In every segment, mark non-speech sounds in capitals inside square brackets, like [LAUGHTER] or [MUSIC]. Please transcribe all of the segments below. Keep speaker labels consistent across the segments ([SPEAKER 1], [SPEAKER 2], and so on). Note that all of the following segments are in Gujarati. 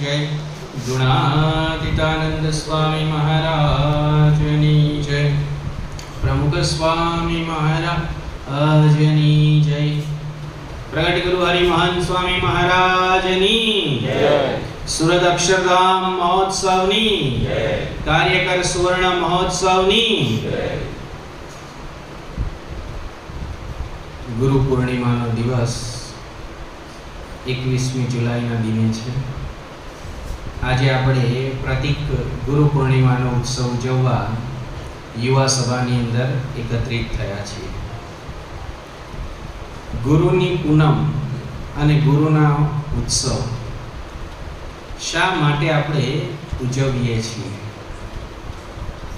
[SPEAKER 1] જય. ગુણાતીતાનંદ સ્વામી મહારાજની જય. પ્રમુખ સ્વામી મહારાજની જય. પ્રગટ ગુરુ હરિમહન સ્વામી મહારાજની સુરત અક્ષરધામ મહોત્સવની કાર્યકર સુવર્ણ મહોત્સવની ગુરુ પૂર્ણિમાનો દિવસ એકવીસમી જુલાઈના દિને છે. આજે આપણે પ્રતિક ગુરુ પૂર્ણિમાનો ઉત્સવ ઉજવવા યુવા સભાની અંદર એકત્રિત થયા છીએ. ગુરુની પૂનમ અને ગુરુના ઉત્સવ શા માટે આપણે ઉજવીએ છીએ?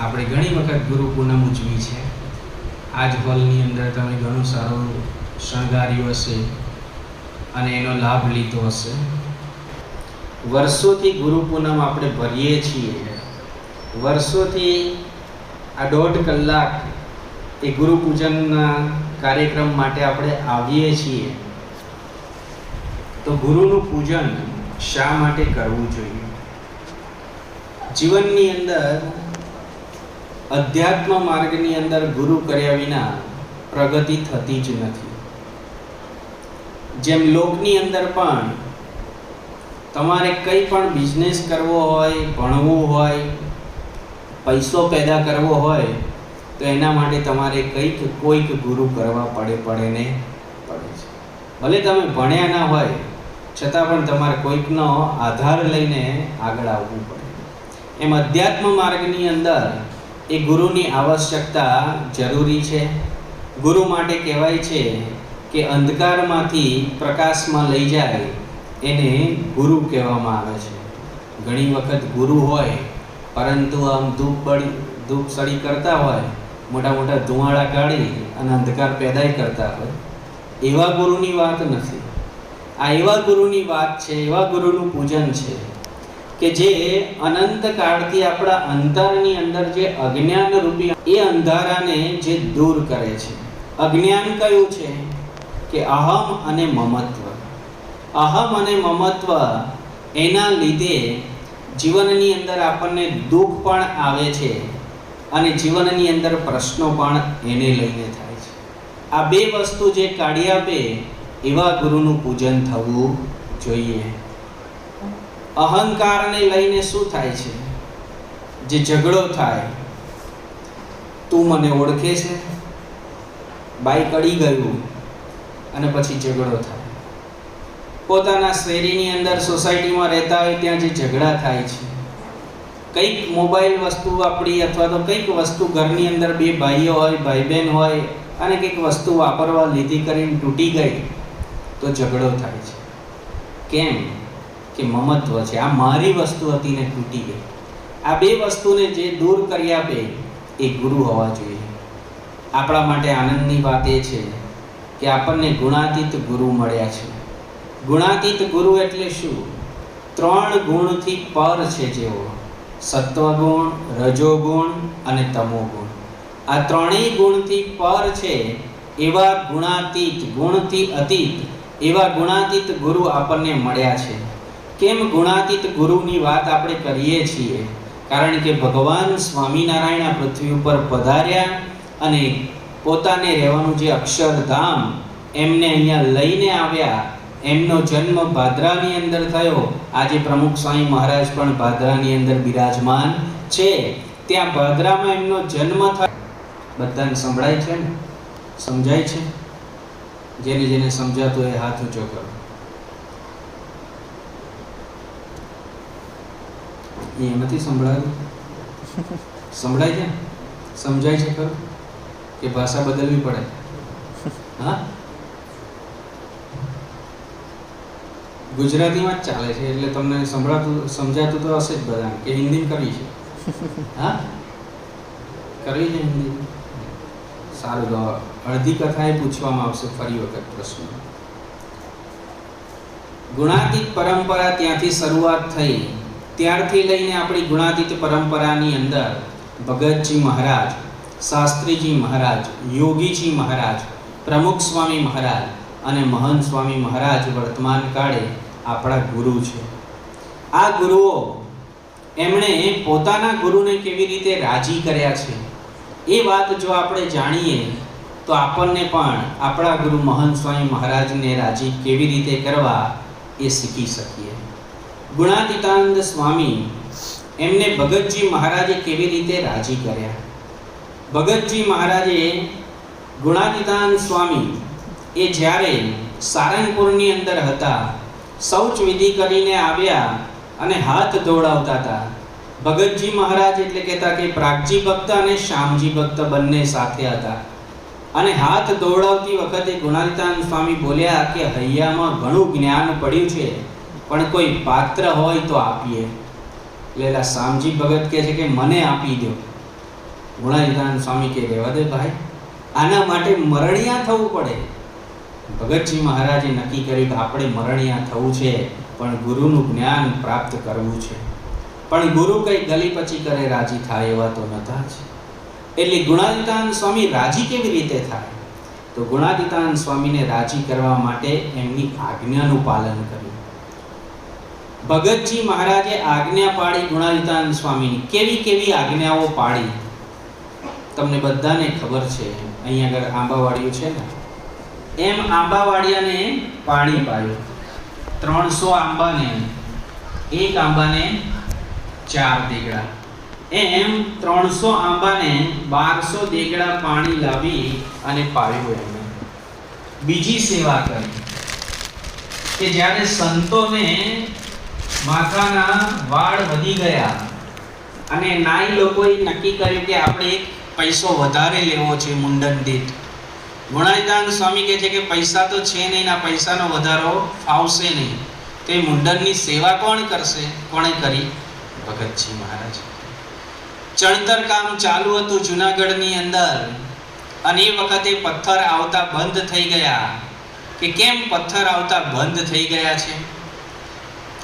[SPEAKER 1] આપણે ઘણી વખત ગુરુ પૂનમ ઉજવી છે. આજ હોલની અંદર તમે ઘણું સારું શણગાર્યું હશે અને એનો લાભ લીધો હશે. વર્ષોથી ગુરુ પૂનમ આપણે ભરીએ છીએ. વર્ષોથી આ દોઢ કલાક એ ગુરુ પૂજનના કાર્યક્રમ માટે આપણે આવીએ છીએ. તો ગુરુનું પૂજન શા માટે કરવું જોઈએ? જીવનની અંદર, અધ્યાત્મ માર્ગની અંદર ગુરુ કર્યા વિના પ્રગતિ થતી જ નથી. જેમ લોકની અંદર પણ તમારે કંઈ પણ બિઝનેસ કરવો હોય, ભણવું હોય, પૈસો પેદા કરવો હોય, તો એના માટે તમારે કંઈક, કોઈક ગુરુ કરવા પડે પડે ને પડે છે. ભલે તમે ભણ્યા ના હોય, છતાં પણ તમારે કોઈકનો આધાર લઈને આગળ આવવું પડે. એમ અધ્યાત્મ માર્ગની અંદર એ ગુરુની આવશ્યકતા જરૂરી છે. ગુરુ માટે કહેવાય છે કે અંધકારમાંથી પ્રકાશમાં લઈ જાય એને ગુરુ કહેવામાં આવે છે. ઘણી વખત ગુરુ હોય, પરંતુ આમ ધૂપ બળી ધૂપ સળી કરતા હોય, મોટા મોટા ધુમાડા કાઢી અને અંધકાર પેદાય કરતા હોય. એવા ગુરુની વાત નથી. આ એવા ગુરુની વાત છે, એવા ગુરુનું પૂજન છે કે જે અનંત કાળથી આપણા અંતરની અંદર જે અજ્ઞાન રૂપી, એ અંધારાને જે દૂર કરે છે. અજ્ઞાન કયું છે? કે અહમ અને મમત્વ. અહમ અને મમત્વ એના લીધે જીવનની અંદર આપણને દુઃખ પણ આવે છે અને જીવનની અંદર પ્રશ્નો પણ એને લઈને થાય છે. આ બે વસ્તુ જે કાઢી આપે એવા ગુરુનું પૂજન થવું જોઈએ. અહંકારને લઈને શું થાય છે? જે ઝઘડો થાય, તું મને ઓળખે છે? બાઈક અડી ગયું અને પછી ઝઘડો થાય. પોતાના શેરીની અંદર સોસાયટીમાં રહેતા હોય ત્યાં જે ઝઘડા થાય છે. કંઈક મોબાઈલ વસ્તુ આપણી અથવા તો કંઈક વસ્તુ ઘરની અંદર બે ભાઈઓ હોય ભાઈ બહેન હોય અને કંઈક વસ્તુ વાપરવા લીધી કરીને તૂટી ગઈ, તો ઝઘડો થાય છે. કેમ? કે મમત્વ છે. આ મારી વસ્તુ હતી ને તૂટી ગઈ. આ બે વસ્તુને જે દૂર કરી આપે, એ ગુરુ હોવા જોઈએ. આપણા માટે આનંદની વાત એ છે કે આપણને ગુણાતીત ગુરુ મળ્યા છે. ગુણાતીત ગુરુ એટલે શું? ત્રણ ગુણથી પર છે જેઓ. સત્વગુણ, રજોગુણ અને તમોગુણ. આ ત્રણેય ગુણથી પર છે એવા ગુણાતીત ગુણથી અતીત એવા ગુણાતીત ગુરુ આપણને મળ્યા છે. કેમ ગુણાતીત ગુરુની વાત આપણે કરીએ છીએ? કારણ કે ભગવાન સ્વામિનારાયણ પૃથ્વી ઉપર પધાર્યા અને પોતાને રહેવાનું જે અક્ષરધામ એમને અહીંયા લઈને આવ્યા એમનો જન્મ ભાદરાની અંદર થયો. આજે પ્રમુખ સ્વામી મહારાજ પણ ભાદરાની અંદર બિરાજમાન છે. ત્યાં ભાદરામાં એમનો જન્મ થયો. બધાને સંભળાય છે ને? સમજાય છે? જેને જેને સમજાતો એ હાથ ઊંચો કરો. એમાંથી સંભળાયું? સંભળાય છે? સમજાય છે ખરું? કે ભાષા બદલવી પડે? હા? ગુજરાતીમાં જ ચાલે છે એટલે તમને સંભળાતું સમજાતું તો હશે જ બધા કે હિન્દી કરવી છે. [LAUGHS] હા? કરવી છે હિન્દી? સારું તો અડધી કથા એ પૂછવામાં આવશે ફરી વખત પ્રશ્ન. ગુણાતીત પરંપરા ત્યાંથી શરૂઆત થઈ. ત્યારથી લઈને આપણી ગુણાતીત પરંપરાની અંદર ભગતજી મહારાજ શાસ્ત્રીજી મહારાજ યોગીજી મહારાજ પ્રમુખ સ્વામી મહારાજ અને મહંત સ્વામી મહારાજ વર્તમાન કાળે આપણા ગુરુ છે. આ ગુરુઓ એમણે પોતાના ગુરુને કેવી રીતે રાજી કર્યા છે, એ વાત જો આપણે જાણીએ, તો આપણને પણ આપણા ગુરુ મહંત સ્વામી મહારાજને રાજી કેવી રીતે કરવા એ શીખી શકીએ. ગુણાતીતાનંદ સ્વામી એમને ભગતજી મહારાજે કેવી રીતે રાજી કર્યા? ભગતજી મહારાજે ગુણાતીતાનંદ સ્વામી એ જ્યારે સારંગપુરની અંદર હતા શૌચ વિધિ કરીને આવ્યા અને હાથ દોડાવતા હતા. ભગતજી મહારાજ એટલે કહેતા કે પ્રાગજી ભક્ત અને શ્યામજી ભક્ત બંને સાથે હતા. અને હાથ દોડાવતી વખતે ગુણાલિતાન સ્વામી બોલ્યા કે હૈયામાં ઘણું જ્ઞાન પડ્યું છે, પણ કોઈ પાત્ર હોય તો આપીએ. એટલે શ્યામજી ભગત કહે છે કે મને આપી દો. ગુણાલિતાન સ્વામી કે રહેવા દે ભાઈ. આના માટે મરણિયા થવું પડે. ભગતજી મહારાજે નક્કી કર્યું કે આપણે મરણિયા થવું છે, પણ ગુરુનું જ્ઞાન પ્રાપ્ત કરવું છે. પણ ગુરુ કંઈ ગલી પછી કરે, રાજી થાય એવા તો નતા જ. એટલે ગુણાદિતાન સ્વામી રાજી કેવી રીતે થાય? તો ગુણાદિતાન સ્વામીને રાજી કરવા માટે એમની આજ્ઞાનું પાલન કર્યું. ભગતજી મહારાજે આજ્ઞા પાડી ગુણાદિતાન સ્વામીની. કેવી કેવી આજ્ઞાઓ પાડી? તમને બધાને ખબર છે, અહીંયા આગળ આંબાવાડિયું છે ને? એમ આંબાવાડિયાને પાણી પાયું. ત્રણસો આંબાને, એક આંબાને ચાર દેગડા. એમ ત્રણસો આંબાને બારસો દેગડા પાણી લાવી અને પાયું એમને. બીજી સેવા કરી કે જ્યારે સંતોને માથાના વાળ વધી ગયા અને નાઈ લોકોએ નક્કી કર્યું કે આપણે એક પૈસો વધારે લેવો છે મુંડન દીઠ ગુણાતીતાનંદ સ્વામી કહે છે કે પૈસા તો છે નહીં, ના પૈસાનો વધારો ફાવશે નહીં. તે મુંડનની સેવા કોણ કરશે? કોણે કરી? ભગતજી મહારાજ. ચણતર કામ ચાલુ હતું જુનાગઢની અંદર અને એ વખતે પથ્થર આવતા બંધ થઈ ગયા. કે કેમ પથ્થર આવતા બંધ થઈ ગયા છે?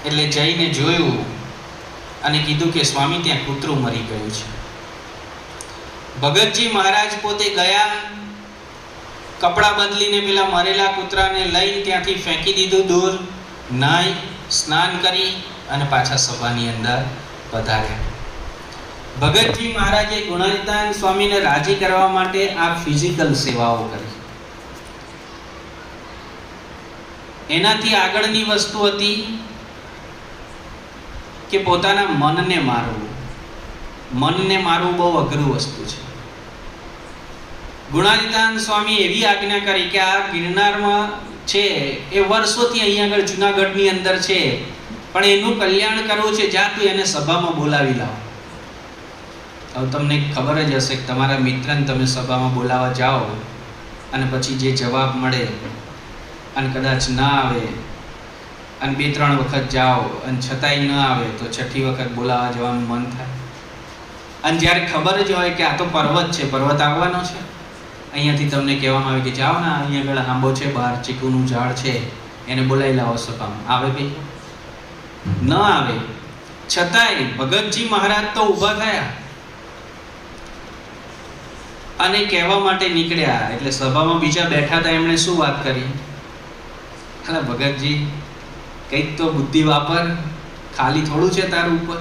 [SPEAKER 1] એટલે જઈને જોયું અને કીધું કે સ્વામી, ત્યાં કૂતરું મરી ગયું છે. ભગતજી મહારાજ પોતે ગયા કપડાં બદલીને પેલા મરેલા કૂતરાને લઈને ત્યાંથી ફેંકી દીધું દૂર, નાઈ, સ્નાન કરી અને પાછા સભાની અંદર પધાર્યા. ભગતજી મહારાજે ગુણાતીતાનંદ સ્વામીને રાજી કરવા માટે આ ફિઝિકલ સેવાઓ કરી. એનાથી આગળની વસ્તુ હતી કે પોતાના મનને મારવું. મનને મારવું બહુ અઘરું વસ્તુ છે. ગુણાતીતાનંદ સ્વામી એવી આજ્ઞા કરી કે આ ગિરનારમાં છે, એ વર્ષોથી અહીંયા આગળ જુનાગઢની અંદર છે, પણ એનું કલ્યાણ કરવું છે, જા તું એને સભામાં બોલાવી લાવ. હવે તમને ખબર જ હશે કે તમારા મિત્રને તમે સભામાં બોલાવા જાઓ અને પછી જે જવાબ મળે અને કદાચ ના આવે અને બે ત્રણ વખત જાઓ અને છતાંય ન આવે તો છઠ્ઠી વખત બોલાવા જવાનું મન થાય. અને જ્યારે ખબર જ હોય કે આ તો પર્વત છે, પર્વત આવવાનો છે. અહીંયાથી તમને કહેવામાં આવે કે જાઓ ને અહીંયા આગળ આંબો છે, બહાર ચીકુનું ઝાડ છે, એને બોલાવી લાવો સપામ. આવે ભાઈ ન આવે. છતાંય ભગતજી મહારાજ તો ઊભા થયા. અને કહેવા માટે નીકળ્યા. એટલે સભામાં બીજા બેઠા હતા, એમણે શું વાત કરી? અલા ભગતજી, કંઈક તો બુદ્ધિ વાપર. ખાલી થોડું છે તારું ઉપર.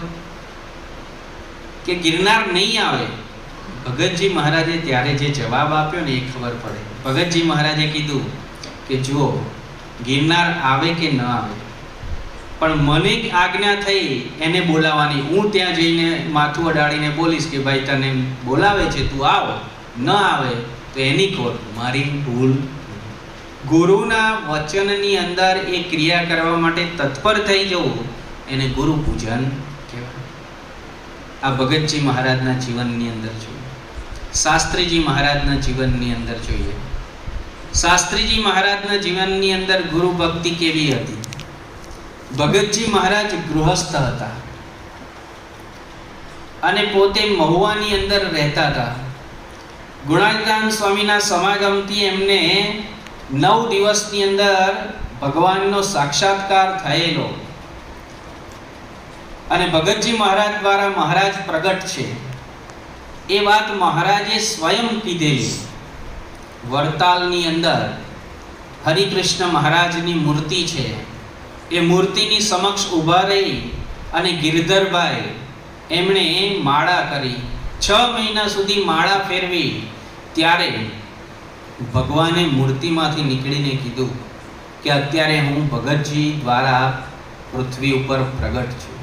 [SPEAKER 1] કે ગિરનાર નહીં આવે. ભગતજી મહારાજે ત્યારે જે જવાબ આપ્યો ને એ ખબર પડે. ભગતજી મહારાજે કીધું કે, જુઓ, ગિરનાર આવે કે ન આવે? પણ મને આજ્ઞા થઈ એને બોલાવવાની. હું ત્યાં જઈને માથું અડાડીને બોલીશ કે, ભાઈ, તને બોલાવે છે, તું આવ. ન આવે, તો એની ખોટ મારી ભૂલ. ગુરુના વચનની અંદર એ ક્રિયા કરવા માટે તત્પર થઈ જવું, એને ગુરુ પૂજન કહેવાય. આ ભગતજી મહારાજના જીવનની અંદર જોઈએ શાસ્ત્રીજી મહારાજના જીવનની અંદર જોઈએ. શાસ્ત્રીજી મહારાજના જીવનની અંદર ગુરુ ભક્તિ કેવી હતી? ભગતજી મહારાજ ગૃહસ્થ હતા. અને પોતે મહુવાની અંદર રહેતા હતા. ગુણાદાન સ્વામીના સમાગમથી એમને નવ દિવસની અંદર ભગવાનનો સાક્ષાત્કાર થયેલો. અને ભગતજી મહારાજ દ્વારા મહારાજ પ્રગટ છે. એ વાત મહારાજે સ્વયં કીધેલી. વડતાલની અંદર હરિકૃષ્ણ મહારાજની મૂર્તિ છે. એ મૂર્તિની સમક્ષ ઊભા રહી અને ગિરધરભાઈ એમણે માળા કરી. છ મહિના સુધી માળા ફેરવી. ત્યારે ભગવાને મૂર્તિમાંથી નીકળીને કીધું કે અત્યારે હું ભગતજી દ્વારા પૃથ્વી ઉપર પ્રગટ છું.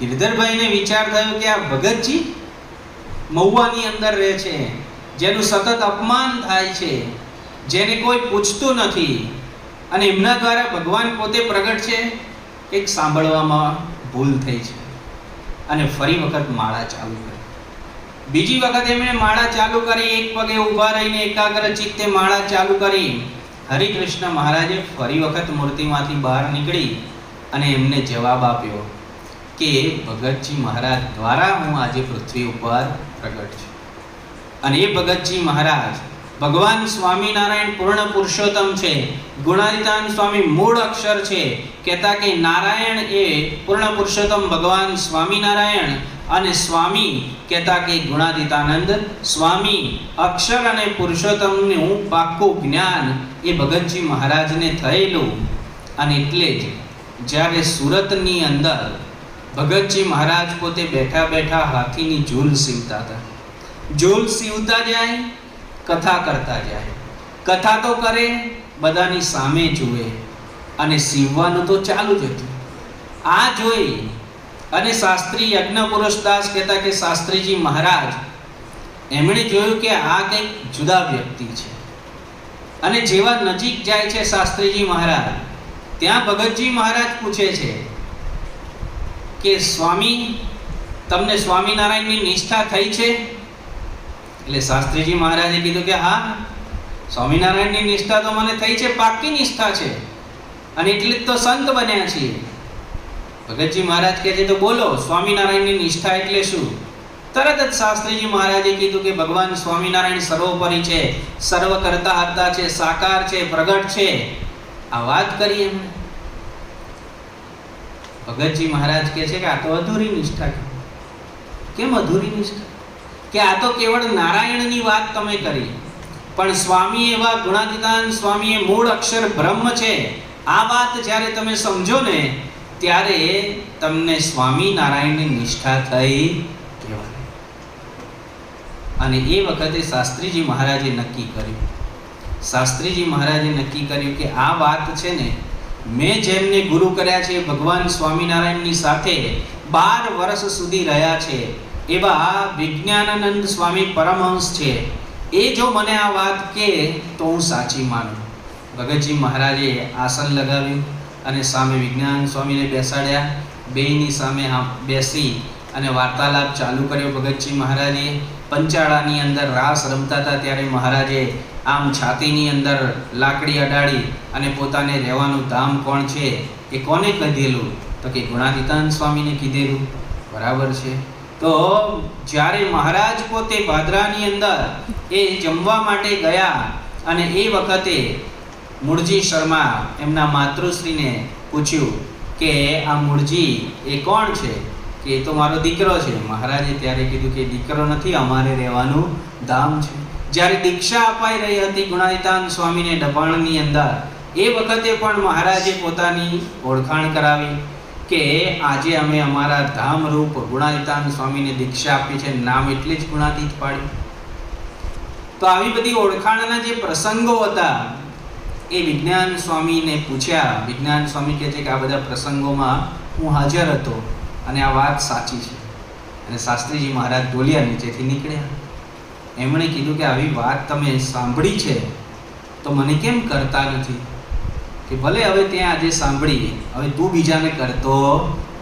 [SPEAKER 1] ગિરધરભાઈને વિચાર થયો કે આ ભગતજી મહુવાની અંદર રહે છે. જેનું સતત અપમાન થાય છે. જેને કોઈ પૂછતું નથી. અને એમના દ્વારા ભગવાન પોતે પ્રગટ છે, કંઈક સાંભળવામાં ભૂલ થઈ છે. અને ફરી વખત માળા ચાલુ કરી. બીજી વખત એમણે માળા ચાલુ કરી, એક પગે ઊભા રહીને એકાગ્ર ચિત્તે માળા ચાલુ કરી. હરિકૃષ્ણ મહારાજે ફરી વખત મૂર્તિમાંથી બહાર નીકળી અને એમને જવાબ આપ્યો કે ભગતજી મહારાજ દ્વારા હું આજે પૃથ્વી ઉપર પ્રગટ છું. અને એ ભગતજી મહારાજ ભગવાન સ્વામિનારાયણ પૂર્ણ પુરુષોત્તમ છે, ગુણાદિતાન સ્વામી મૂળ અક્ષર છે, કહેતા કે નારાયણ એ પૂર્ણ પુરુષોત્તમ ભગવાન સ્વામિનારાયણ અને સ્વામી કહેતા કે ગુણાદિતાનંદ સ્વામી અક્ષર અને પુરુષોત્તમનું પાક્કું જ્ઞાન એ ભગતજી મહારાજને થયેલું. અને એટલે જ જ્યારે સુરતની અંદર ભગતજી મહારાજ પોતે બેઠા બેઠા હાથીની ઝૂલ સીવતા હતા. ઝૂલ સીવતા જાય, કથા કરતા જાય. કથા તો કરે, બધાની સામે જુએ અને સીવવાનું તો ચાલુ જ હતું. આ જોઈ અને શાસ્ત્રી યજ્ઞ પુરુષ દાસ કહેતા કે, શાસ્ત્રીજી મહારાજ, એમણે જોયું કે આ કંઈક જુદા વ્યક્તિ છે. અને જેવા નજીક જાય છે શાસ્ત્રીજી મહારાજ, ત્યાં ભગતજી મહારાજ પૂછે છે કે સ્વામી, તમને સ્વામિનારાયણની નિષ્ઠા થઈ છે? એટલે શાસ્ત્રીજી મહારાજે કીધું કે હા, સ્વામિનારાયણની નિષ્ઠા તો મને થઈ છે પાકી નિષ્ઠા છે. અને એટલે જ તો સંત બન્યા છીએ. ભગતજી મહારાજ કહે છે, તો બોલો, સ્વામિનારાયણની નિષ્ઠા એટલે શું? તરત જ શાસ્ત્રીજી મહારાજે કીધું કે ભગવાન સ્વામિનારાયણ સર્વોપરી છે સર્વ કરતા હતા છે, સાકાર છે, પ્રગટ છે. આ વાત કરી એમણે. ભગતજી મહારાજ કહે છે કે આ તો અધૂરી નિષ્ઠા છે. કેમ અધૂરી નિષ્ઠા? કે આ તો કેવળ નારાયણની વાત તમે કરી. પણ સ્વામી એવા ગુણાતીતાન સ્વામી એ મૂળ અક્ષર બ્રહ્મ છે. આ વાત જ્યારે તમે સમજો ને, ત્યારે તમને સ્વામી નારાયણની નિષ્ઠા થઈ કહેવાય. અને એ વખતે શાસ્ત્રીજી મહારાજે નક્કી કર્યું. શાસ્ત્રીજી મહારાજે નક્કી કર્યું કે આ વાત છે ને મેં જેમને ગુરુ કર્યા છે, ભગવાન સ્વામિનારાયણની સાથે બાર વર્ષ સુધી રહ્યા છે. એવા વિજ્ઞાનાનંદ સ્વામી પરમહંસ છે. એ જો મને આ વાત કહે તો હું સાચી માનું. ભગતજી મહારાજે આસન લગાવ્યું અને સામે વિજ્ઞાન સ્વામીને બેસાડ્યા. બેયની સામે બેસી અને વાર્તાલાપ ચાલુ કર્યો ભગતજી મહારાજે. પંચાળાની અંદર રાસ રમતા હતા ત્યારે મહારાજે આમ છાતીની અંદર લાકડી અડાડી અને પોતાને રહેવાનું ધામ કોણ છે એ કોને કીધેલું? તો કે ગુણાતીતાન સ્વામીને કીધેલું. બરાબર છે. તો જ્યારે મહારાજ પોતે ભાદરાની અંદર એ જમવા માટે ગયા અને એ વખતે મૂળજી શર્મા એમના માતૃશ્રીને પૂછ્યું કે આ મૂળજી એ કોણ છે? કે એ તો મારો દીકરો છે. મહારાજે ત્યારે કીધું કે દીકરો નથી, અમારે રહેવાનું ધામ છે. જ્યારે દીક્ષા અપાઈ રહી હતી ગુણાતીતાન સ્વામીને ડભાણની અંદર, એ વખતે પણ મહારાજે પોતાની ઓળખાણ કરાવી કે આજે અમે અમારા ધામરૂપ ગુણાતીતાન સ્વામીને દીક્ષા આપી છે. નામ એટલે જ ગુણાતીત પાડ્યું તો આવી બધી ઓળખાણના જે પ્રસંગો હતા, એ વિજ્ઞાન સ્વામીને પૂછ્યા. વિજ્ઞાન સ્વામી કહે છે કે આ બધા પ્રસંગોમાં હું હાજર હતો. અને આ વાત સાચી છે. અને શાસ્ત્રીજી મહારાજ બોલ્યા નીચેથી નીકળ્યા. એમણે કીધું કે આવી વાત તમે સાંભળી છે, તો મને કેમ કરતા નથી? કે ભલે હવે ત્યાં આજે સાંભળી, હવે તું બીજાને કરતો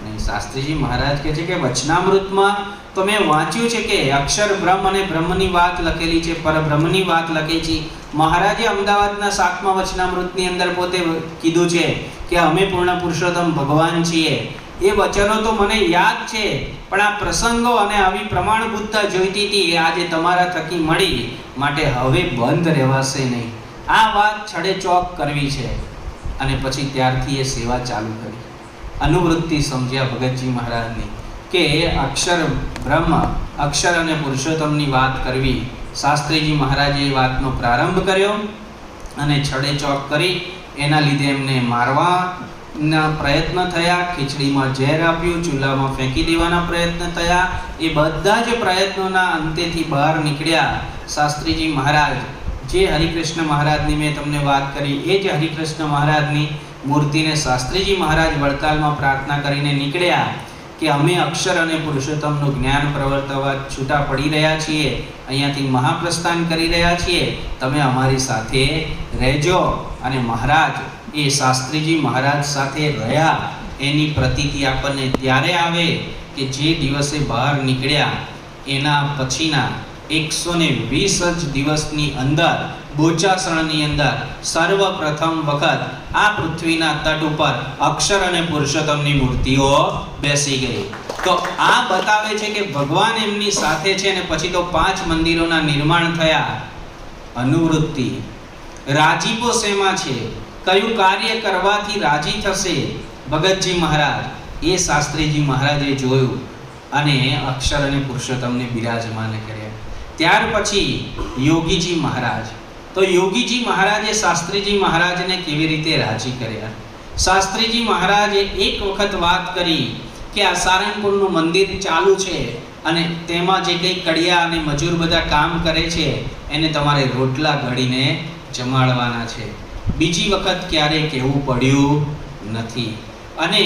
[SPEAKER 1] નહીં. શાસ્ત્રીજી મહારાજ કહે છે કે વચનામૃતમાં તો મેં વાંચ્યું છે કે અક્ષર બ્રહ્મ અને બ્રહ્મની વાત લખેલી છે પરબ્રહ્મની વાત લખી છે. મહારાજે અમદાવાદના સાતમા વચનામૃતની અંદર પોતે કીધું છે કે અમે પૂર્ણ પુરુષોત્તમ ભગવાન છીએ. એ વચનો તો મને યાદ છે, પણ આ પ્રસંગો અને આવી પ્રમાણભૂતતા જોઈતી હતી એ આજે તમારા થકી મળી માટે હવે બંધ રહેવાશે નહીં. આ વાત છડે ચોક કરવી છે. અને પછી ત્યારથી એ સેવા ચાલુ કરી. અનુવૃત્તિ સમજ્યા ભગતજી મહારાજની કે અક્ષર બ્રહ્મ, અક્ષર અને પુરુષોત્તમની વાત કરવી. શાસ્ત્રીજી મહારાજે વાતનો પ્રારંભ કર્યો અને છડે ચોક કરી. એના લીધે એમને મારવા ના પ્રયત્ન થયા, ખીચડીમાં ઝેર આપ્યું, ચૂલામાં ફેંકી દેવાના પ્રયત્ન થયા, એ બધા જ પ્રયત્નોના અંતેથી બહાર નીકળ્યા. શાસ્ત્રીજી મહારાજ, જે હરિકૃષ્ણ મહારાજની મેં તમને વાત કરી, એ જ હરિકૃષ્ણ મહારાજની મૂર્તિને શાસ્ત્રીજી મહારાજ વડતાલમાં પ્રાર્થના કરીને નીકળ્યા કે અમે અક્ષર અને પુરુષોત્તમનું જ્ઞાન પ્રવર્તવા છૂટા પડી રહ્યા છીએ, અહીંયાથી મહાપ્રસ્થાન કરી રહ્યા છીએ. તમે અમારી સાથે રહેજો અને મહારાજ એ શાસ્ત્રીજી મહારાજ સાથે રહ્યા. એની પ્રતીતિ આપણને ત્યારે આવે કે જે દિવસે બહાર નીકળ્યા. એના પછીના એકસો ને વીસ જ દિવસની અંદર બોચાસણની અંદર, સર્વપ્રથમ વખત આ પૃથ્વીના તટ ઉપર અક્ષર અને પુરુષોત્તમની મૂર્તિઓ બેસી ગઈ. તો આ બતાવે છે કે ભગવાન એમની સાથે છે અને પછી તો પાંચ મંદિરોના નિર્માણ થયા. અનુવૃત્તિ. રાજીપો શેમાં છે? કયું કાર્ય કરવાથી રાજી થશે ભગતજી મહારાજ? એ શાસ્ત્રીજી મહારાજે જોયું અને અક્ષર અને પુરુષોત્તમને બિરાજમાન કર્યા. ત્યાર પછી યોગીજી મહારાજ. તો યોગીજી મહારાજે શાસ્ત્રીજી મહારાજને કેવી રીતે રાજી કર્યા? શાસ્ત્રીજી મહારાજે એક વખત વાત કરી કે આ સારંગપુરનું મંદિર ચાલુ છે અને તેમાં જે કંઈ કડિયા અને મજૂર બધા કામ કરે છે, એને તમારે રોટલા ઘડીને જમાડવાના છે. બીજી વખત ક્યારેય કહેવું પડ્યું નથી. અને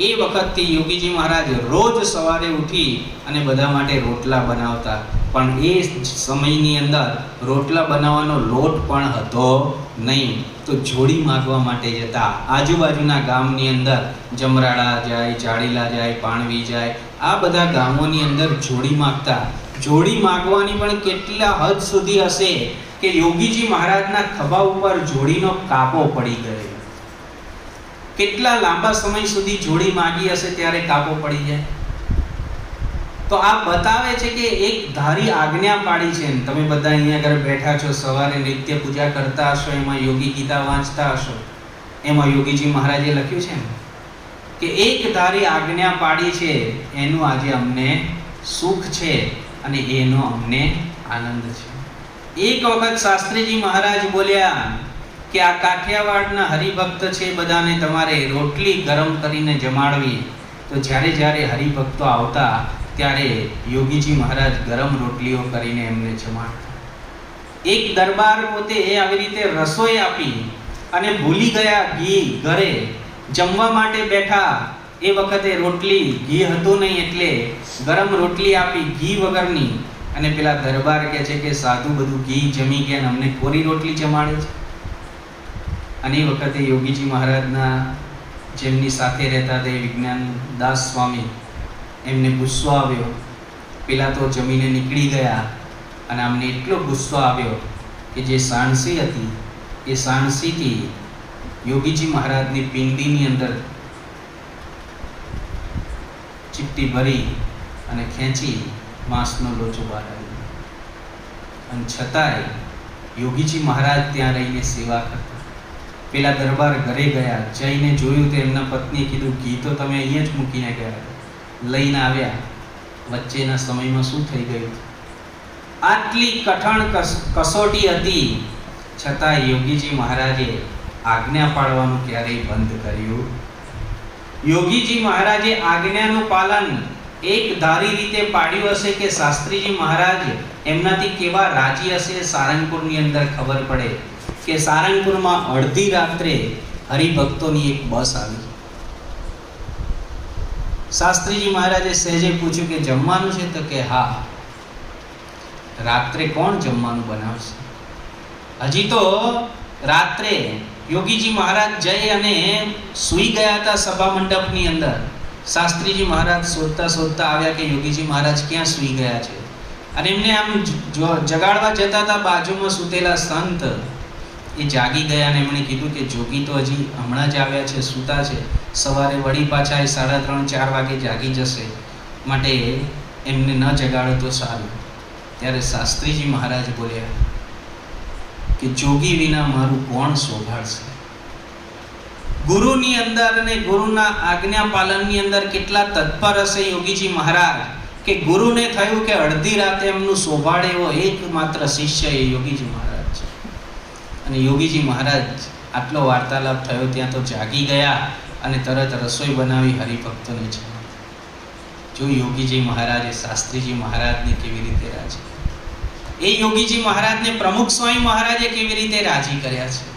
[SPEAKER 1] એ વખતથી યોગીજી મહારાજ રોજ સવારે ઉઠી અને બધા માટે રોટલા બનાવતા. પણ એ સમયની અંદર રોટલા બનાવવાનો લોટ પણ હતો નહીં. તો જોડી માગવા માટે જતા. આજુબાજુના ગામની અંદર જમરાળા જાય જાડીલા જાય, પાણવી જાય. આ બધા ગામોની અંદર જોડી માગતા. જોડી માગવાની પણ કેટલા હદ સુધી હશે? કે યોગીજી મહારાજના ખભા ઉપર જોડીનો કાપો પડી ગયો. કેટલા લાંબા સમય સુધી જોડી માગી હશે ત્યારે કાપો પડી જાય? તો આ બતાવે છે કે એક ધારી આજ્ઞા પાડી છે તમે બધા અહીંયા આગળ બેઠા છો, સવારે નિત્ય પૂજા કરતા હશો, એમાં યોગી ગીતા વાંચતા હશો. એમાં યોગીજી મહારાજે લખ્યું છે કે એક ધારી આજ્ઞા પાડી છે, એનું આજે અમને સુખ છે અને એનો અમને આનંદ છે. એક વખત શાસ્ત્રીજી મહારાજ બોલ્યા કે આ કાઠિયાવાડના હરિભક્ત છે બધાને તમારે રોટલી ગરમ કરીને જમાડવી. તો જ્યારે જ્યારે હરિભક્તો આવતા, ત્યારે યોગીજી મહારાજ ગરમ રોટલીઓ કરીને એમને જમાડતા. એક દરબાર પોતે એ આવી રીતે રસોઈ આપી અને ભૂલી ગયા ઘી ઘરે. જમવા માટે બેઠા, એ વખતે રોટલી ઘી હતું નહીં એટલે ગરમ રોટલી આપી ઘી વગરની અને પેલા દરબાર કહે છે કે, સાધુ બધું ઘી જમી ગયા અને અમને કોરી રોટલી જમાડે છે? અને એ વખતે યોગીજી મહારાજના જેમની સાથે રહેતા તે વિજ્ઞાન દાસ સ્વામી એમને ગુસ્સો આવ્યો. પેલા તો જમીને નીકળી ગયા અને અમને એટલો ગુસ્સો આવ્યો કે જે સાણસી હતી, એ સાણસીથી યોગીજી મહારાજની પિંડીની અંદર ચીપટી ભરી અને ખેંચી માંસનો લોચો બહાર આવ્યો અને છતાંય યોગીજી મહારાજ ત્યાં રહીને સેવા કરતા. પેલા દરબાર ઘરે ગયા, જઈને જોયું તો એમના પત્નીએ કીધું, ઘી તો તમે અહીંયા જ મૂકીને ગયા લઈને આવ્યા. વચ્ચેના સમયમાં શું થઈ ગયું? આટલી કઠણ કસોટી હતી. છતાં યોગીજી મહારાજે આજ્ઞા પાડવાનું ક્યારેય બંધ કર્યું. યોગીજી મહારાજે આજ્ઞાનું પાલન એક ધારી રીતે પાડ્યું હશે કે શાસ્ત્રીજી મહારાજ, એમનાથી કેવા રાજી હશે સારંગપુરની અંદર ખબર પડે કે સારંગપુરમાં અડધી રાત્રે હરિભક્તોની એક બસ આવી. શાસ્ત્રીજી મહારાજે સહેજે પૂછ્યું કે જમવાનું છે? તો કે હા, રાત્રે કોણ જમવાનું બનાવશે? હજી તો રાત્રે યોગીજી મહારાજ જઈ અને સૂઈ ગયા હતા સભા મંડપની અંદર. શાસ્ત્રીજી મહારાજ શોધતા શોધતા આવ્યા કે યોગીજી મહારાજ ક્યાં સૂઈ ગયા છે? અને એમને આમ જગાડવા જતા હતા, બાજુમાં સૂતેલા સંત એ જાગી ગયા અને એમણે કીધું કે જોગી તો હજી હમણાં જ આવ્યા છે, સૂતા છે. સવારે વળી પાછા એ સાડા ત્રણ, ચાર વાગે જાગી જશે. માટે એમને ન જગાડો તો સારું. ત્યારે શાસ્ત્રીજી મહારાજ બોલ્યા કે જોગી વિના મારું કોણ શોભાડશે ગુરુની અંદર અને ગુરુના આજ્ઞા પાલનની અંદર કેટલા તત્પર હશે યોગીજી મહારાજ? કે ગુરુને થયું કે અડધી રાતે એમનું શોભાડે એવો એકમાત્ર શિષ્ય એ યોગીજી મહારાજ છે. અને યોગીજી મહારાજ આટલો વાર્તાલાપ થયો ત્યાં તો જાગી ગયા અને તરત રસોઈ બનાવી હરિભક્તોને છે જો યોગીજી મહારાજે શાસ્ત્રીજી મહારાજને કેવી રીતે રાજી એ યોગીજી મહારાજને પ્રમુખ સ્વામી મહારાજે કેવી રીતે રાજી કર્યા છે?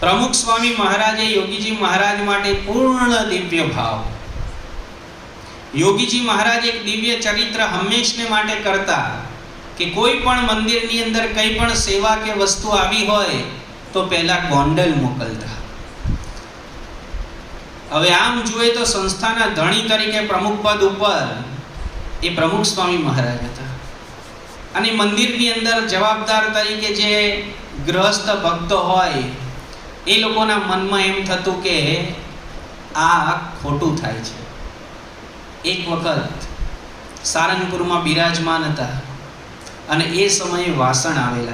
[SPEAKER 1] પ્રમુખ સ્વામી મહારાજે યોગીજી મહારાજ માટે પૂર્ણ દિવ્ય ભાવ. યોગીજી મહારાજ એક દિવ્ય ચરિત્ર હંમેશને માટે કરતા કે કોઈ પણ મંદિરની અંદર કંઈ પણ સેવા કે વસ્તુ આવી હોય તો પહેલા ગોંડલ મોકલતા. હવે આમ જોઈએ તો સંસ્થાના ધણી તરીકે પ્રમુખ પદ ઉપર એ પ્રમુખ સ્વામી મહારાજ હતા. અને મંદિરની અંદર જવાબદાર તરીકે જે ગ્રહસ્થ ભક્તો હોય એ લોકોના મનમાં એમ થતું કે આ ખોટું થાય છે. એક વખત સારંગપુરમાં બિરાજમાન હતા અને એ સમયે વાસણ આવેલા.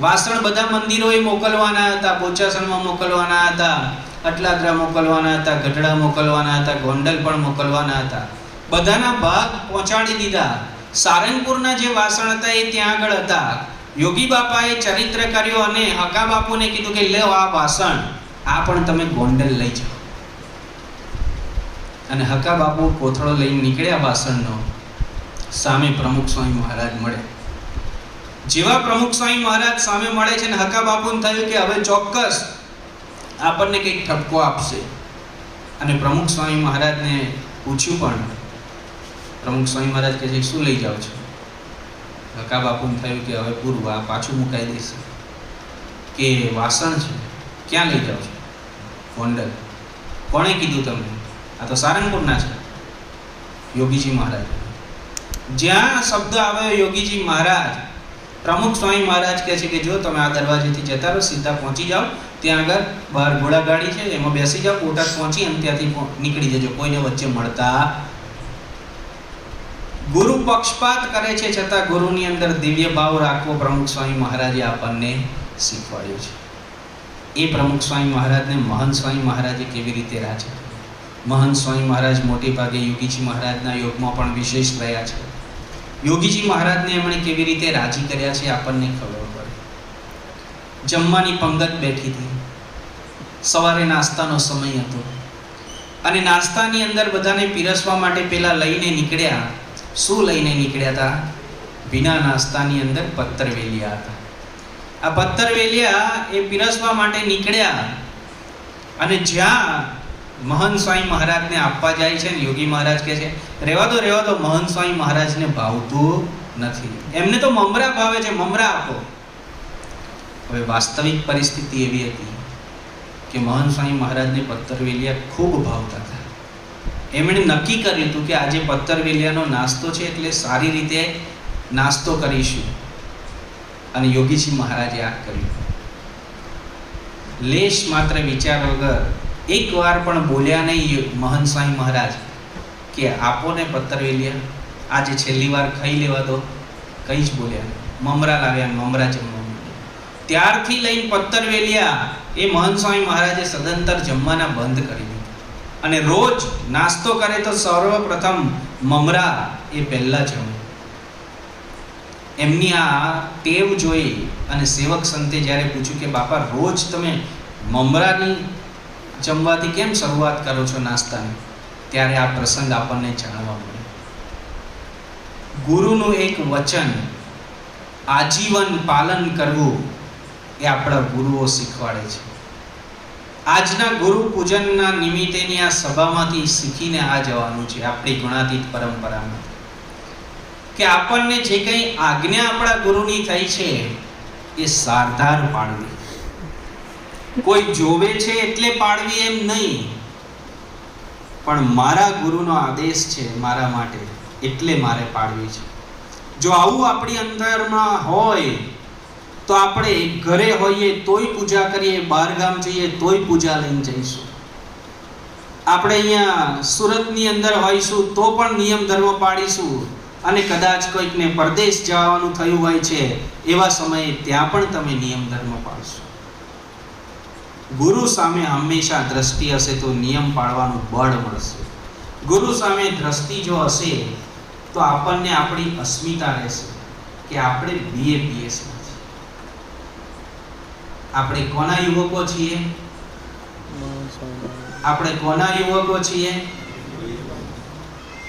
[SPEAKER 1] વાસણ બધા મંદિરોએ મોકલવાના હતા, પોચાસણમાં મોકલવાના હતા, અટલાદરા મોકલવાના હતા, ગઢડા મોકલવાના હતા, ગોંડલ પણ મોકલવાના હતા. બધાના ભાગ પહોંચાડી દીધા. સારંગપુરના જે વાસણ હતા એ ત્યાં આગળ હતા. યોગી બાપાએ ચરિત્ર કર્યો અને હકા બાપુને કીધું કે લે આ વાસણ, આ પણ તમે ગોંડલ લઈ જાઓ. અને હકા બાપુ કોથળો લઈને નીકળ્યા વાસણનો. સામે પ્રમુખ સ્વામી મહારાજ મળે. જેવા પ્રમુખ સ્વામી મહારાજ સામે મળે છે ને હકા બાપુને થયું કે, હવે ચોક્કસ આપણને કંઈક ઠપકો આપશે. અને પ્રમુખ સ્વામી મહારાજને પૂછ્યું પણ, પ્રમુખ સ્વામી મહારાજ કહે છે, શું લઈ જાઓ છો? બાપુને થયું કે હવે પૂરું, આ પાછું મુકાઈ દેશે. કે વાસણ છે, ક્યાં લઈ જાઓ છો? ગોંડલ. કોણે કીધું તમને? આ તો સારંગપુરના છે. યોગીજી મહારાજ. જ્યાં શબ્દ આવ્યો યોગીજી મહારાજ, પ્રમુખ સ્વામી મહારાજ કહે છે કે જો તમે આ દરવાજેથી જતા રહો, સીધા પહોંચી જાઓ. ત્યાં આગળ બહાર ઘોડા ગાડી છે, એમાં બેસી જાઓ કોટા પહોંચી અને ત્યાંથી નીકળી જજો. કોઈને વચ્ચે મળતા ગુરુ પક્ષપાત કરે છે છતાં ગુરુની અંદર દિવ્ય ભાવ રાખવો પ્રમુખ સ્વામી મહારાજે આપણને શીખવાડ્યું છે. એ પ્રમુખ સ્વામી મહારાજને મહંત સ્વામી મહારાજે કેવી રીતે રાજી મહંત સ્વામી મહારાજ મોટે ભાગે યોગીજી મહારાજના યોગમાં પણ વિશેષ રહ્યા છે. યોગીજી મહારાજને એમણે કેવી રીતે રાજી કર્યા છે આપણને ખબર પડે. જમવાની પંગત બેઠી હતી. સવારે નાસ્તાનો સમય હતો. અને નાસ્તાની અંદર બધાને પીરસવા માટે પહેલાં લઈને નીકળ્યા શું લઈને નીકળ્યા હતા? વિના નાસ્તાની અંદર પત્તરવેલિયા હતા. આ પત્તરવેલિયા એ પીરસવા માટે નીકળ્યા. અને જ્યાં મહંત સ્વામી મહારાજને આપવા જાય છે ને યોગી મહારાજ કહે છે, રહેવા દો રહેવા દો, મહંત સ્વામી મહારાજને ભાવતું નથી. એમને તો મમરા ભાવે છે, મમરા આપો. હવે વાસ્તવિક પરિસ્થિતિ એવી હતી કે મહંત સ્વામી મહારાજને પત્તરવેલિયા ખૂબ ભાવતા એમણે નક્કી કર્યું હતું કે આજે પથ્થર વેલિયાનો નાસ્તો છે એટલે સારી રીતે નાસ્તો કરીશું. અને યોગીજી મહારાજે આ કર્યું. લેશ માત્ર વિચાર વગર એક વાર પણ બોલ્યા નહીં મહન સ્વામી મહારાજ, કે આપો ને પત્તરવેલિયા આજે છેલ્લી વાર ખાઈ લેવા દો. કંઈ જ બોલ્યા મમરા લાવ્યા મમરા જમવા ત્યારથી લઈને પથ્થર વેલિયા એ મહન સ્વામી મહારાજે સદંતર જમવાના બંધ કરી દીધા. અને રોજ નાસ્તો કરે તો સર્વપ્રથમ મમરા એ પહેલાં જમે એમની આ ટેવ જોઈ અને સેવક સંતે જ્યારે પૂછ્યું કે, બાપા, રોજ તમે મમરાની જમવાથી કેમ શરૂઆત કરો છો નાસ્તાની? ત્યારે આ પ્રસંગ આપણને જાણવા મળ્યો. ગુરુનું એક વચન, આજીવન પાલન કરવું, એ આપણા ગુરુઓ શીખવાડે છે. આજના ગુરુ પૂજનના નિમિત્તેની આ સભામાંથી શીખીને આ જવાનું છે આપણી ગુણાતીત પરંપરામાં. કે આપણને જે કંઈ આજ્ઞા આપણા ગુરુની થઈ છે, એ સારધાર પાડવી. કોઈ જોવે છે એટલે પાડવી એમ નહીં. પણ મારા ગુરુનો આદેશ છે મારા માટે એટલે મારે પાડવી છે. જો આવું આપણી અંદરમાં હોય તો આપણે ઘરે હોઈએ તોય પૂજા કરીએ બહાર ગામ જઈએ તોય પૂજા લઈને જઈશું. આપણે અહીંયા સુરતની અંદર હોઈશું તો પણ નિયમ ધર્મ પાડીશું અને કદાચ કોઈકને પરદેશ જવાનું થયું હોય છે, એવા સમયે ત્યાં પણ તમે નિયમ ધર્મ પાળશો. ગુરુ સામે હંમેશા દ્રષ્ટિ હશે તો નિયમ પાળવાનું બળ મળશે. ગુરુ સામે દ્રષ્ટિ જો હશે, તો આપણને આપણી અસ્મિતા રહેશે કે આપણે બીએપીએસમાં છીએ. આપણે કોના યુવકો છીએ? આપણે કોના યુવકો છીએ?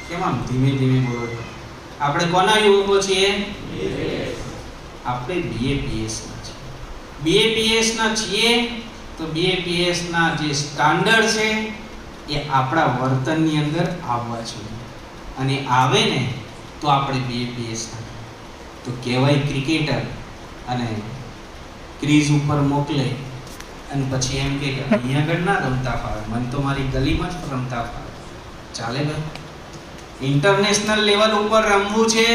[SPEAKER 1] કેમ આમ ધીમે ધીમે બોલો છો? આપણે કોના યુવકો છીએ? આપણે બીએપીએસ ના છીએ. બીએપીએસ ના છીએ તો બીએપીએસ ના જે સ્ટાન્ડર્ડ છે એ આપણા વર્તનની અંદર આવવા જોઈએ. અને આવે ને તો આપણે બીએપીએસ ના. તો કહેવાય ક્રિકેટર અને ક્રીઝ ઉપર મોકલે અને પછી એમ કે અહીંયા આગળ ના રમતા ફાવે. મને તો મારી ગલીમાં જ રમતા ફાવે. ચાલે ભાઈ. ઇન્ટરનેશનલ લેવલ ઉપર રમવું છે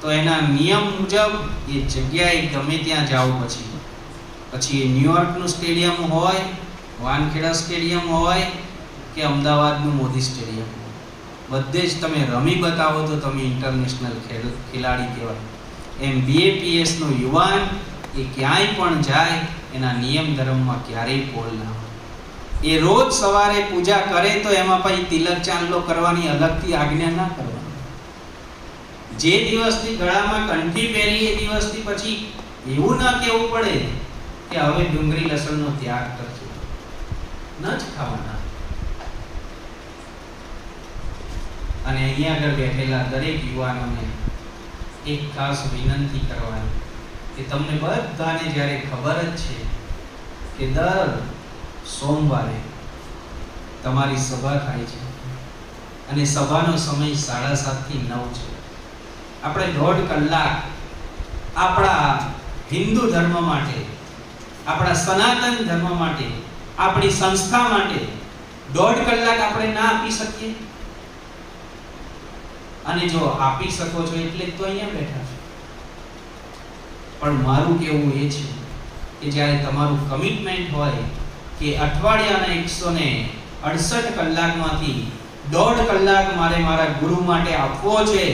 [SPEAKER 1] તો એના નિયમ મુજબ એ જગ્યાએ ગમે ત્યાં જાઓ પછી. પછી એ ન્યુયોર્કનું સ્ટેડિયમ હોય, વાનખેડા સ્ટેડિયમ હોય કે અમદાવાદનું મોદી સ્ટેડિયમ બધે જ તમે રમી બતાવો તો તમે ઇન્ટરનેશનલ ખેલાડી કહેવાય. એમ બીએપીએસ નો યુવાન એ ક્યાંય પણ જાય, એના નિયમ ધર્મમાં ક્યારેય પોલ ના હોય. એ રોજ સવારે પૂજા કરે તો એમાં પછી તિલક ચાંદલો કરવાની અલગથી આજ્ઞા ના કરવાની. જે દિવસથી ગળામાં કંઠી પહેરી એ દિવસથી પછી એવું ના કહેવું પડે કે હવે ડુંગળી લસણનો ત્યાગ કરજો. ન જ ખાવાના. અને અહીંયા આગળ બેઠેલા દરેક યુવાનોને એક ખાસ વિનંતી કરવાની. કે તમને બધાને જ્યારે ખબર જ છે કે દર સોમવારે તમારી સભા થાય છે અને સભાનો સમય સાડા સાતથી નવ છે. આપણે દોઢ કલાક આપણા હિન્દુ ધર્મ માટે, આપણા સનાતન ધર્મ માટે, આપણી સંસ્થા માટે દોઢ કલાક આપણે ના આપી શકીએ? અને જો આપી શકો છો એટલે તો અહીંયા બેઠા. પણ મારું કહેવું એ છે કે જ્યારે તમારું કમિટમેન્ટ હોય કે અઠવાડિયાના એકસો ને અડસઠ કલાકમાંથી દોઢ કલાક મારે મારા ગુરુ માટે આપવો છે,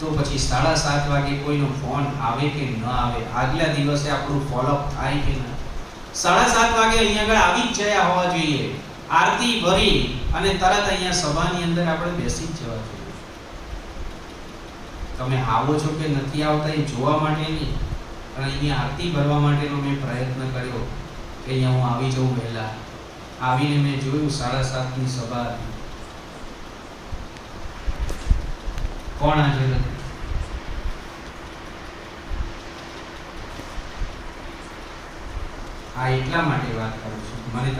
[SPEAKER 1] તો પછી સાડા સાત વાગે કોઈનો ફોન આવે કે ન આવે, આગલા દિવસે આપણું ફોલોઅપ થાય કે ના? સાડા સાત વાગે અહીંયા આગળ આવી જ જયા હોવા જોઈએ. આરતી ભરી અને તરત અહીંયા સભાની અંદર આપણે બેસી જ જવા જોઈએ. તમે આવો છો કે નથી આવતા એ જોવા માટે નહીં? પણ અહીંયા આરતી ભરવા માટેનો મેં પ્રયત્ન કર્યો કે અહીંયા હું આવી જાઉં વહેલા. આવીને મેં જોયું સાડા સાતની સભા હતી. કોણ હાજર હતું? આ એટલા માટે વાત કરું છું. મને